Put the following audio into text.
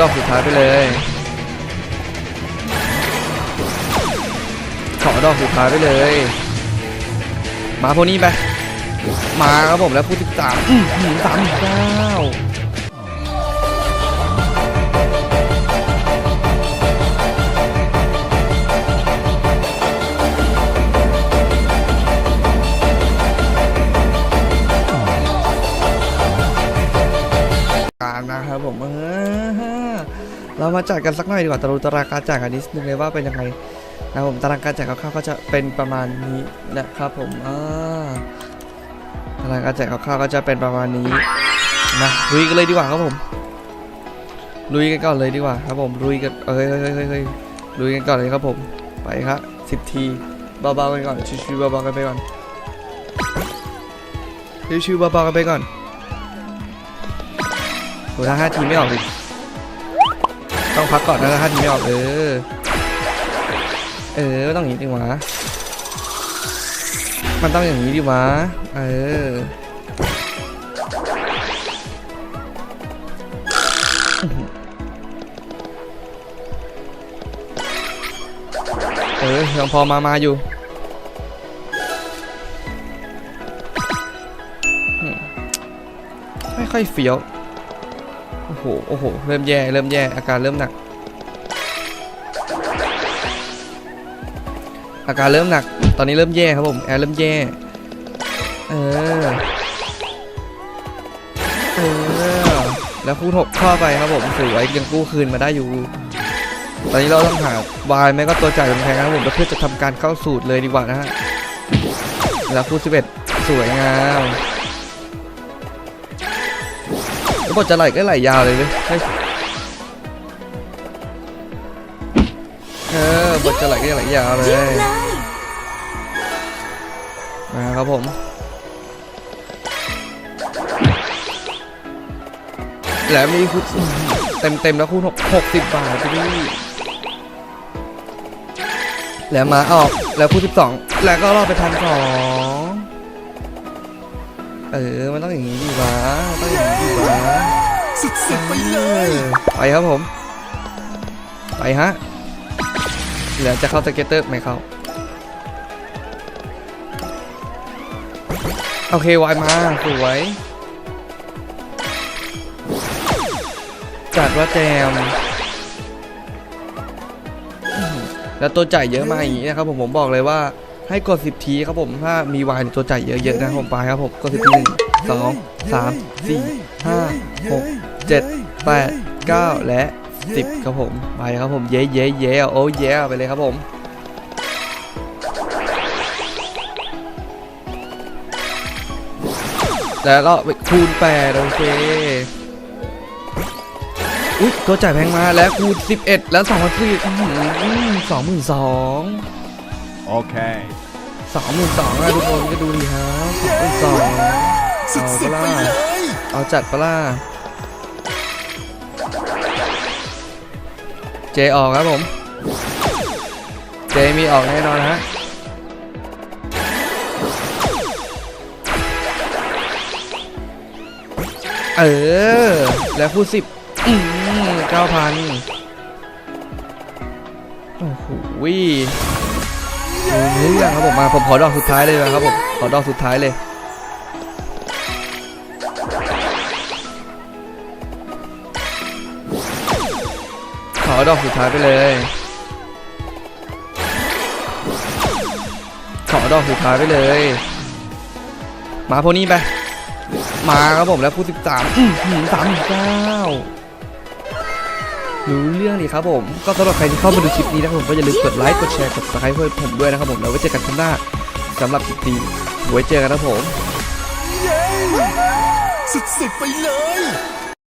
ดอกสุดท้ายไปเลยขอดอกสุดท้ายไปเลย มาโพนี่ไป มาครับผมแล้วพูดสิบสามสามเก้าการนะครับผมเออ เรามาจัดกันสักหน่อยดีกว่าตารูตารางการจ่ายกันนิดนึงเลยว่าเป็นยังไงนะครับผมตารางการจ่ายคร่าวๆก็จะเป็นประมาณนี้นะครับผมอ่าตารางการแจกข้าวๆก็จะเป็นประมาณนี้นะลุยกันเลยดีกว่าครับผมลุยกันก่อนเลยดีกว่าครับผมลุยกันเฮ้ยเฮ้ยเฮ้ยเฮ้ยลุยกันก่อนเลยครับผมไปครับสิบทีเบาๆกันก่อนชิวๆเบาๆกันไปก่อนชิวๆเบาๆกันไปก่อนโหถ้าห้าทีไม่ออกดิ ต้องพักก่อนนะถ้าทีไม่ออกเออ เออต้องอย่างนี้ดีว่ามันต้องอย่างนี้ดิวะเออเออยังพอมามาอยู่ไม่ค่อยเฟี้ยว อ้โห โอ้โห เริ่มแย่ เริ่มแย่ อาการเริ่มหนัก อาการเริ่มหนัก ตอนนี้เริ่มแย่ครับผม แอร์เริ่มแย่ เออ เออ แล้วคู่ถกเข้าไปครับผมสวยยังกู้คืนมาได้อยู่ ตอนนี้เราต้องหาวายไม่ก็ตัวจ่ายแพงนะครับผมเพื่อจะทำการเข้าสูตรเลยดีกว่านะฮะ แล้วคู่11สวยงาม แล้วบทจะไหลก็ไหลยาวเลยเว้ยเฮ้ยเออบทจะไหลก็ไหลยาวเลยมาครับผมแหล้วมีคุณเต็มเต็มแล้วคูณหกสิบบาทพี่แหล้วมาออกแล้วคูณสิบสองแล้วก็รอดไปพันสอง เออ มันต้องอย่างนี้ดีวะต้องอย่างนี้ดีวะสุดๆไปเลยไปครับผม ไปฮะแล้วจะเข้าสเก็ตเตอร์ไม่เข้า โอเควายมา สวย จัดว่าแจมอื้อหือแล้วตัวจ่ายเยอะมาอย่างนี้นะครับผมผมบอกเลยว่า ให้กด10ทีครับผมถ้ามีวายตัวจ่ายเยอะๆนะผมไปครับผมกด10ทีหนึ่งสองสามสี่ห้าหกเจ็ดแปดเก้าและสิบครับผมไปครับผมเย้เย้เย้โอ้เย้ไปเลยครับผมแล้วก็คูณ8โอเคอุ๊ยตัวจ่ายแพงมาแล้วคูณ11แล้ว2 0 0 0สองหมื่นสอง Okay. สองหมื่นสองอะทุกคนก็ดูดีครับสองหมื่นสองสุเอาปล่ะไปเลยเอาจัดปล่ะเจออกครับผม เจมีออกแน่นอนฮะเออ แล้วคู่สิบอืมเก้าพันโอ้โหดู เรื่องครับผมมาผมขอดอกสุดท้ายเลยนะครับผมขอดอกสุดท้ายเลยขอดอกสุดท้ายไปเลยขอดอกสุดท้ายไปเลย มาโพนี่ไปมาครับผมแล้วพูดสิบสามสามเก้า รู้เรื่องดีครับผม ก็สำหรับใครที่เข้ามาดูคลิปนี้นะครับผมก็อย่าลืมกดไลค์ กดแชร์ กดติดตามเพื่อผมด้วยนะครับผม แล้วไว้เจอกันครั้งหน้าสำหรับคลิปนี้ไว้เจอกันนะผม สุดๆไปเลย